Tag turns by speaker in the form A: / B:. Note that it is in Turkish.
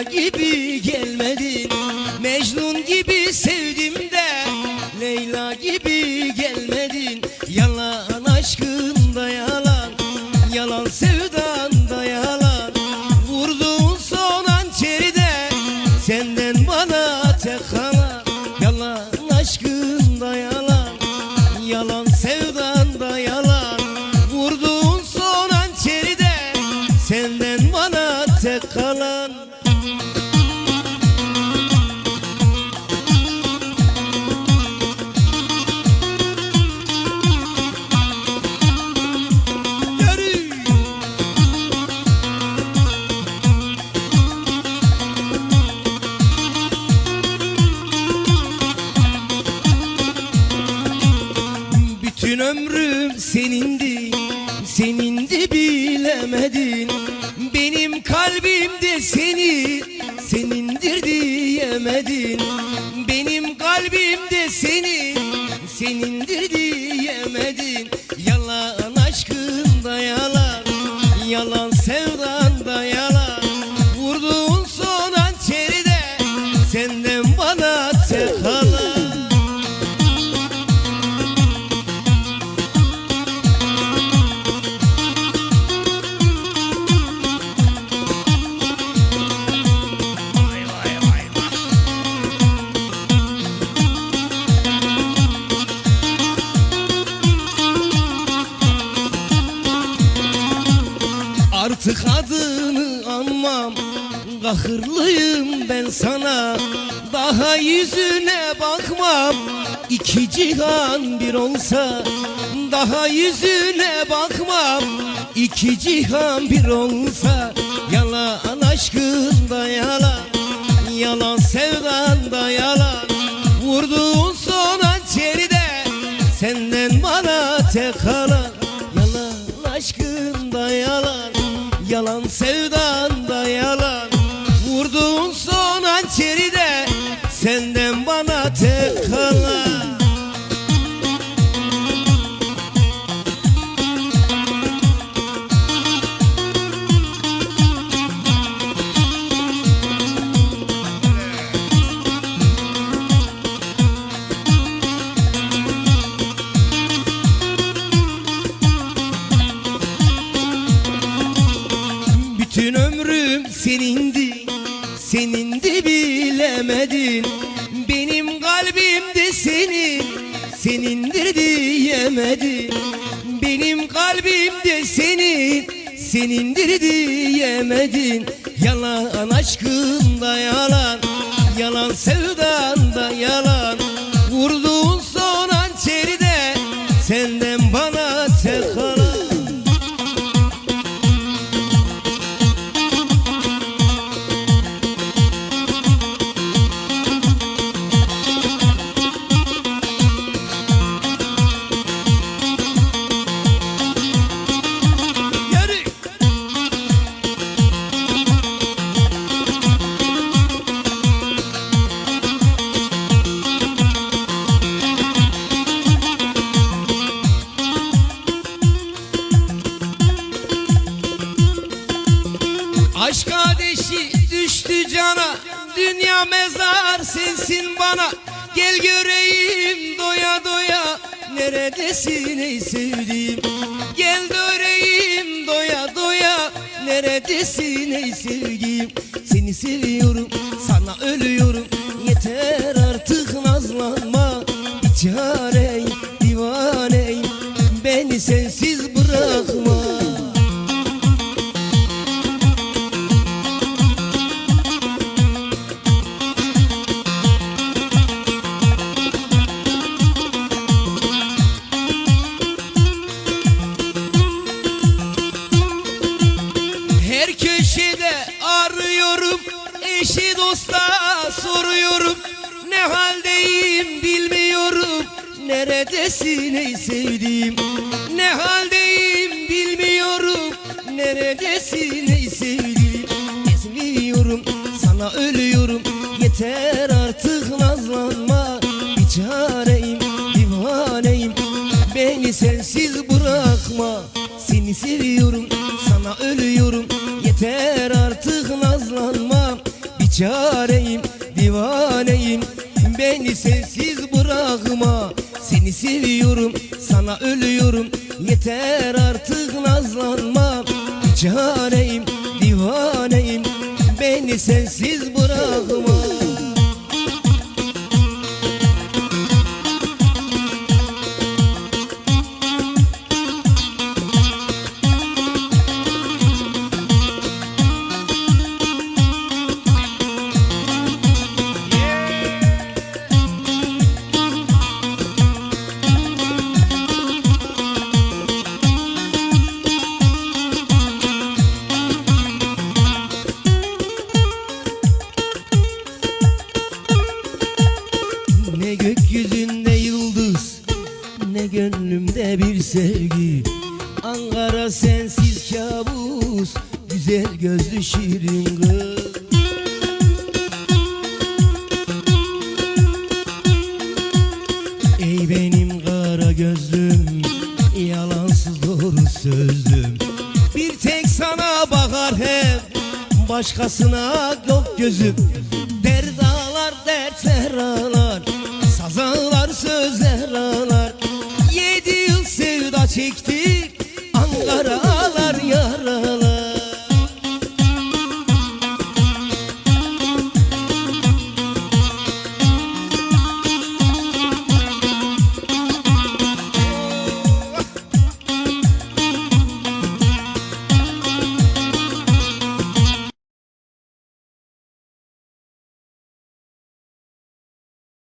A: Leyla gibi gelmedin. Mecnun gibi sevdim de Leyla gibi gelmedin. Yalan aşkında yalan Yalan sevdanda yalan. Vurduğun son hançerde Senden bana tek kalan. Yalan aşkında yalan Yalan sevdanda ömrüm senindi Senindi bilemedin. Benim kalbimde seni Senindir diyemedin. Benim kalbimde seni Senindir diyemedin. Yalan aşkında yalan Yalan sevdanda yalan. Vurduğun son hançerde Senden bana tek Artık adını anmam. Kahırlıyım ben sana. Daha yüzüne bakmam. İki cihan bir olsa Daha yüzüne bakmam. İki cihan bir olsa Yalan Yalan sevdanda senindi Senindi bilemedin. Benim kalbimde senin Senindir diyemedin. Benim kalbimde senin Senindir diyemedin. Yalan aşkında yalan Yalan sevdanda yalan. Vurduğun son hançerde Senden bana Mezar sensin bana. Gel göreyim doya doya Neredesin ey sevdiğim? Gel göreyim doya doya Neredesin ey sevgilim Eşi dosta soruyorum Ne haldeyim bilmiyorum. Neredesin ey sevdiğim? Ne haldeyim bilmiyorum. Neredesin ey sevdiğim? Gezmiyorum sana ölüyorum. Yeter artık nazlanma. Bir çareyim divaneyim. Beni sensiz bırakma. Seni seviyorum sana ölüyorum. Yeter artık nazlanma çareyim divaneyim. Beni sensiz bırakma Seni seviyorum sana ölüyorum. Yeter artık nazlanma. Çareyim divaneyim. Beni sensiz bırakma sevgi Ankara sensiz kabus Güzel gözlü şirin kız. Ey benim kara gözlüm Yalansız doğru sözlüm. Bir tek sana bakar hep Başkasına yok gözüm. Dert ağlar dertler ağlar Saz ağlar sözler Cheeks